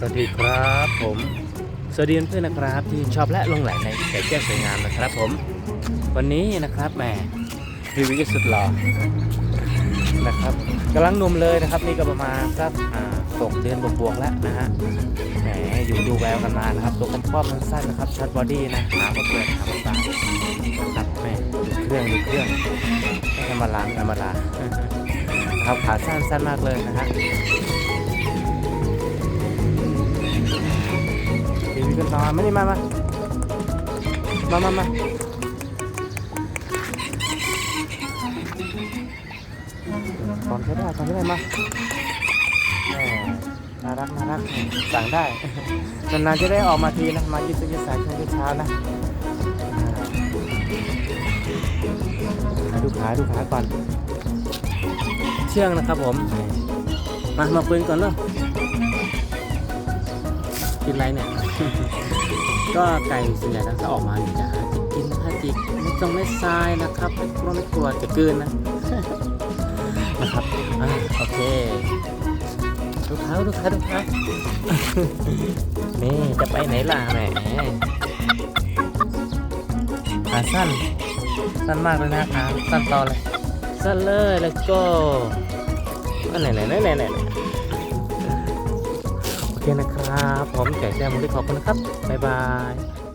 สวัสดีครับผม สวัสดีเพื่อนนะครับที่ชอบและลงไหลในไก่แก้วสวยงามนะครับผม วันนี้นะครับแหมพีวิกสุดหล่อนะครับกำลังหนุ่มเลยนะครับนี่ก็ประมาณสักอ่าตกเดือนบวกๆแล้วนะฮะแหมอยู่ดูแววกันมานะครับตัวกำป้อมมันสั้นนะครับชัดบอดี้นะหาก็เปิดหางก็ตาครับแหมดูเครื่องดูเครื่องธรรมดาธรรมดาครับขาสั้นสั้นมากเลยนะฮะ กันต่อไม่ได้มามามามามาตอนใช้ได้ตอนใช้ได้มาน่ารักน่ารักสั่งได้ นานๆจะได้ออกมาทีนะ มายืดเส้นยืดสายช่วงเช้านะดูขาดูขาก่อน เชื่องนะครับผม มามาปืนก่อนเนาะ กินอะไรเนี่ย ก็ไก่ส่วนใหญ่ถ้าออกมาเนี่ยจะหาจิกกินถ้าจิกไม่ต้องไม่ทรายนะครับไม่กลัวไม่กลัวจะกลืนนะนะครับอ่าโอเคดูเท้าดูเท้าดูเท้านี่จะไปไหนล่ะแหมขาสั้น สั้นมากเลยนะขาสั้นต่อเลยสั้นเลย let's go อันไหนไหนไหนไหนไหนโอ เคนะครับ ผมไก่แจ้มุลิขอบคุณนะครับ บ๊ายบาย